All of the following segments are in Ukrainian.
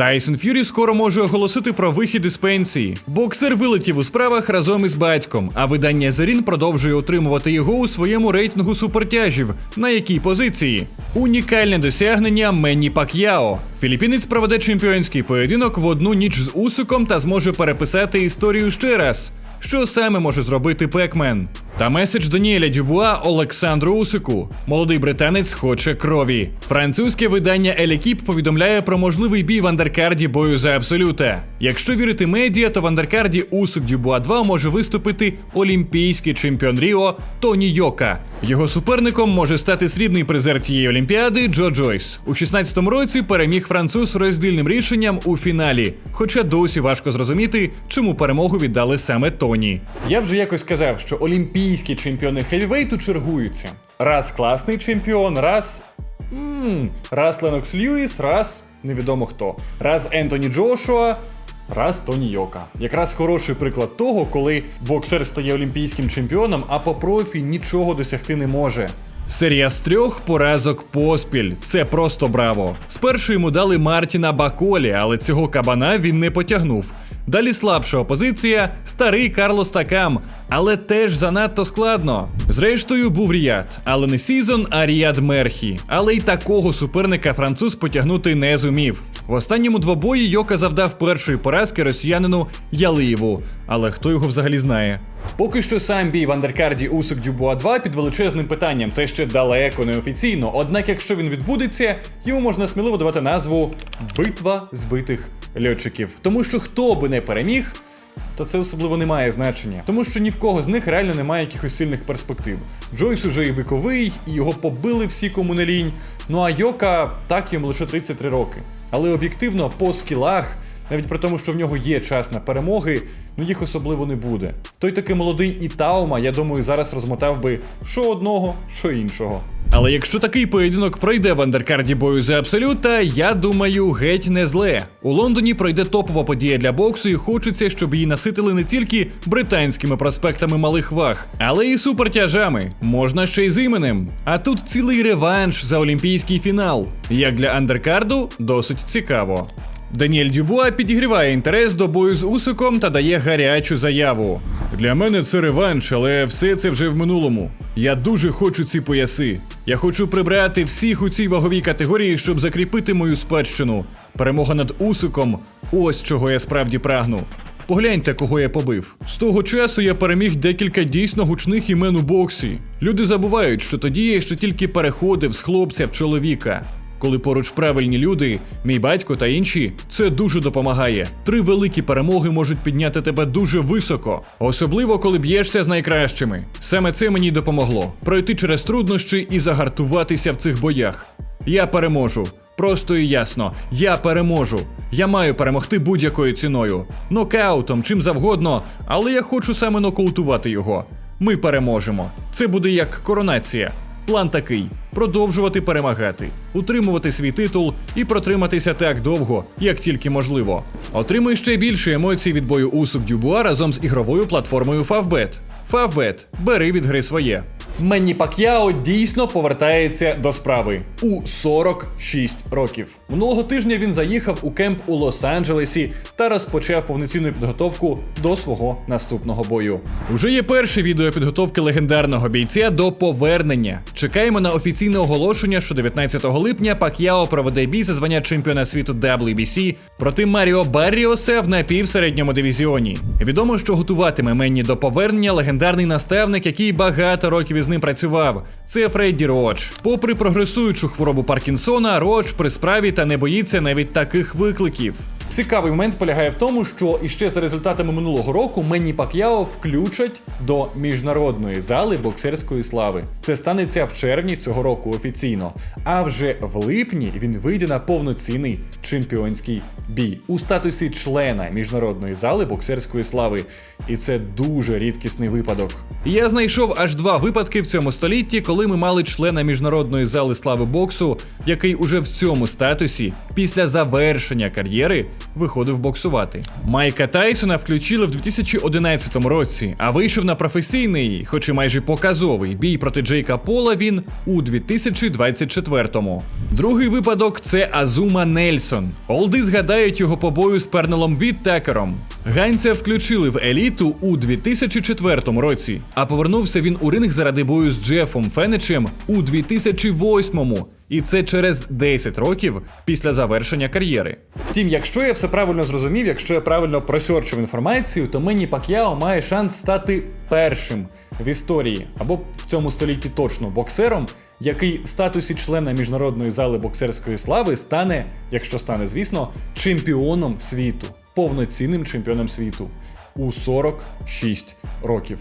Тайсон Ф'юрі скоро може оголосити про вихід із пенсії. Боксер вилетів у справах разом із батьком, а видання Зерін продовжує утримувати його у своєму рейтингу супертяжів. На якій позиції? Унікальне досягнення Менні Пак'яо. Філіппінець проведе чемпіонський поєдинок в одну ніч з Усиком та зможе переписати історію ще раз. Що саме може зробити Пекмен? Та меседж Даніеля Дюбуа Олександру Усику. Молодий британець хоче крові. Французьке видання Елекіп повідомляє про можливий бій в андеркарді бою за абсолюта. Якщо вірити медіа, то в андеркарді Усик Дюбуа 2 може виступити олімпійський чемпіон Ріо Тоні Йока. Його суперником може стати срібний призер тієї олімпіади Джо Джойс. У 16-му році переміг француз роздільним рішенням у фіналі. Хоча досі важко зрозуміти, чому перемогу віддали саме Тоні. Я вже якось казав, що олімпійські чемпіони хевівейту чергуються. Раз класний чемпіон, раз. м раз Ленокс Льюіс, раз невідомо хто. Раз Ентоні Джошуа. Раз Тоні Йока. Якраз хороший приклад того, коли боксер стає олімпійським чемпіоном, а по профі нічого досягти не може. Серія з трьох поразок поспіль. Це просто браво. Спершу йому дали Мартіна Баколі, але цього кабана він не потягнув. Далі слабша опозиція, старий Карлос Такам, але теж занадто складно. Зрештою, був Ріад, але не Сізон, а Ріад Мерхі. Але й такого суперника француз потягнути не зумів. В останньому двобої Йока завдав першої поразки росіянину Ялиєву. Але хто його взагалі знає? Поки що сам бій в андеркарді Усик Дюбуа 2 під величезним питанням. Це ще далеко не офіційно. Однак, якщо він відбудеться, йому можна сміливо давати назву Битва збитих льотчиків. Тому що хто би не переміг. Та це особливо не має значення, тому що ні в кого з них реально немає якихось сильних перспектив. Джойс уже і віковий, і його побили всі кому не лінь. Ну а Йока так йому лише 33 роки. Але об'єктивно, по скілах, навіть при тому, що в нього є час на перемоги, ну їх особливо не буде. Той таки молодий Ітаума, я думаю, зараз розмотав би що одного, що іншого. Але якщо такий поєдинок пройде в андеркарді бою за абсолюта, я думаю, геть не зле. У Лондоні пройде топова подія для боксу, і хочеться, щоб її наситили не тільки британськими проспектами малих ваг, але і супертяжами. Можна ще й з іменем. А тут цілий реванш за олімпійський фінал. Як для андеркарду, досить цікаво. Даніель Дюбуа підігріває інтерес до бою з Усиком та дає гарячу заяву. Для мене це реванш, але все це вже в минулому. Я дуже хочу ці пояси. Я хочу прибрати всіх у цій ваговій категорії, щоб закріпити мою спадщину. Перемога над Усиком ось чого я справді прагну. Погляньте, кого я побив. З того часу я переміг декілька дійсно гучних імен у боксі. Люди забувають, що тоді я ще тільки переходив з хлопця в чоловіка. Коли поруч правильні люди, мій батько та інші, це дуже допомагає. Три великі перемоги можуть підняти тебе дуже високо, особливо коли б'єшся з найкращими. Саме це мені допомогло пройти через труднощі і загартуватися в цих боях. Я переможу. Просто і ясно, я переможу. Я маю перемогти будь-якою ціною. Нокаутом, чим завгодно, але я хочу саме нокаутувати його. Ми переможемо. Це буде як коронація. План такий: продовжувати перемагати, утримувати свій титул і протриматися так довго, як тільки можливо. Отримуй ще більше емоцій від бою у Дюбуа разом з ігровою платформою Favbet. Favbet, бери від гри своє. Менні Пак'яо дійсно повертається до справи у 46 років. Минулого тижня він заїхав у кемп у Лос-Анджелесі та розпочав повноцінну підготовку до свого наступного бою. Уже є перше відео підготовки легендарного бійця до повернення. Чекаємо на офіційне оголошення, що 19 липня Пак'яо проведе бій за звання чемпіона світу WBC проти Маріо Барріоса в напівсередньому дивізіоні. Відомо, що готуватиме Менні до повернення легендарний наставник, який багато років із ним працював. Це Фредді Роч. Попри прогресуючу хворобу Паркінсона, Роч при справі та не боїться навіть таких викликів. Цікавий момент полягає в тому, що іще за результатами минулого року Менні Пак'яо включать до міжнародної зали боксерської слави. Це станеться в червні цього року офіційно. А вже в липні він вийде на повноцінний чемпіонський бій у статусі члена міжнародної зали боксерської слави. І це дуже рідкісний випадок. Я знайшов аж два випадки в цьому столітті, коли ми мали члена міжнародної зали слави боксу, який уже в цьому статусі після завершення кар'єри виходив боксувати. Майка Тайсона включили в 2011 році, а вийшов на професійний, хоч і майже показовий бій проти Джейка Пола він у 2024-му. Другий випадок це Азума Нельсон. Олди згадають його побою з Пернелом Віттекером. Ганця включили в еліту у 2004 році, а повернувся він у ринг заради бою з Джефом Фенечем у 2008-му. І це через 10 років після завершення кар'єри. Втім, якщо я все правильно зрозумів, якщо я правильно просьорчив інформацію, то Мені Пак'яо має шанс стати першим в історії або в цьому столітті точно боксером, який в статусі члена міжнародної зали боксерської слави стане, якщо стане, звісно, чемпіоном світу, повноцінним чемпіоном світу у 46 років.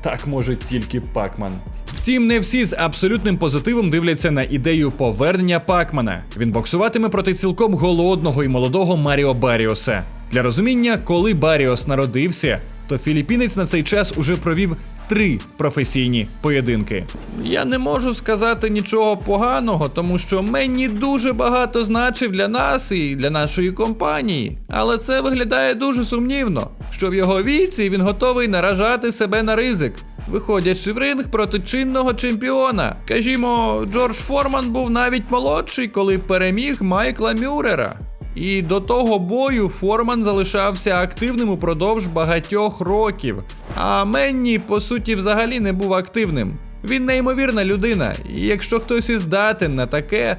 Так може тільки Пакман. Втім, не всі з абсолютним позитивом дивляться на ідею повернення Пакмана. Він боксуватиме проти цілком голодного і молодого Маріо Баріоса. Для розуміння, коли Баріос народився, то філіппінець на цей час уже провів три професійні поєдинки. Я не можу сказати нічого поганого, тому що Менні дуже багато значив для нас і для нашої компанії. Але це виглядає дуже сумнівно, що в його віці він готовий наражати себе на ризик. Виходячи в ринг проти чинного чемпіона. Кажімо, Джордж Форман був навіть молодший, коли переміг Майкла Мюррера. І до того бою Форман залишався активним упродовж багатьох років. А Менні, по суті, взагалі не був активним. Він неймовірна людина, і якщо хтось і здатен на таке,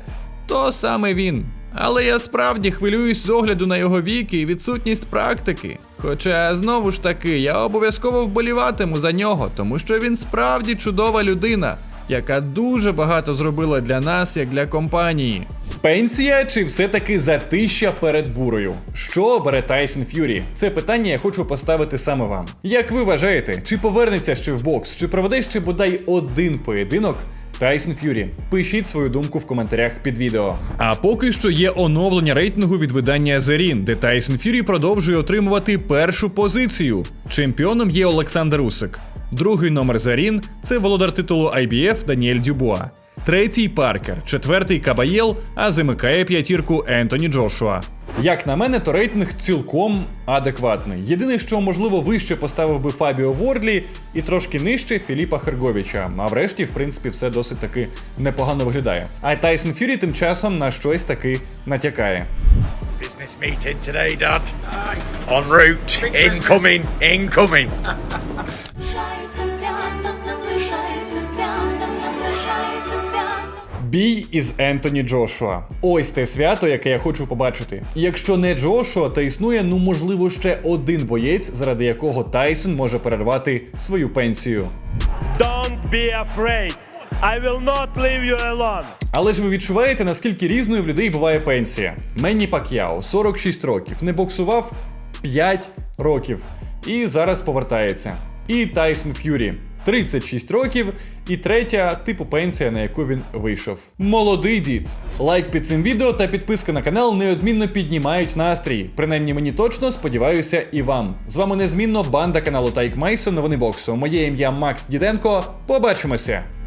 то саме він. Але я справді хвилююсь з огляду на його вік і відсутність практики. Хоча знову ж таки, я обов'язково вболіватиму за нього, тому що він справді чудова людина, яка дуже багато зробила для нас, як для компанії. Пенсія чи все-таки затища перед бурою? Що обере Тайсон Ф'юрі? Це питання я хочу поставити саме вам. Як ви вважаєте, чи повернеться ще в бокс, чи проведе ще бодай один поєдинок? Тайсон Ф'юрі. Пишіть свою думку в коментарях під відео. А поки що є оновлення рейтингу від видання Зерін, де Тайсон Ф'юрі продовжує отримувати першу позицію. Чемпіоном є Олександр Усик. Другий номер Зарін це володар титулу IBF Даніель Дюбуа. Третій Паркер, четвертий Кабаєл, а замикає п'ятірку Ентоні Джошуа. Як на мене, то рейтинг цілком адекватний. Єдине, що можливо вище поставив би Фабіо Вордлі і трошки нижче Філіпа Херговіча. А врешті, в принципі, все досить таки непогано виглядає. А Тайсон Фюрі тим часом на щось таки натякає. Business meeting today, Dad. En route. Incoming. Incoming. Бій із Ентоні Джошуа. Ось те свято, яке я хочу побачити. І Якщо не Джошуа, то існує ну можливо ще один боєць, заради якого Тайсон може перервати свою пенсію. Don't be afraid. I will not leave you alone. Але ж ви відчуваєте, наскільки різною в людей буває пенсія. Менні Пак'яо 46 років, не боксував 5 років і зараз повертається. І Тайсон Ф'юрі 36 років, і третя типу пенсія, на яку він вийшов. Молодий дід. Лайк під цим відео та підписка на канал неодмінно піднімають настрій. Принаймні мені точно, сподіваюся, і вам. З вами незмінно банда каналу Тайк Майсон, новини боксу. Моє ім'я Макс Діденко. Побачимося!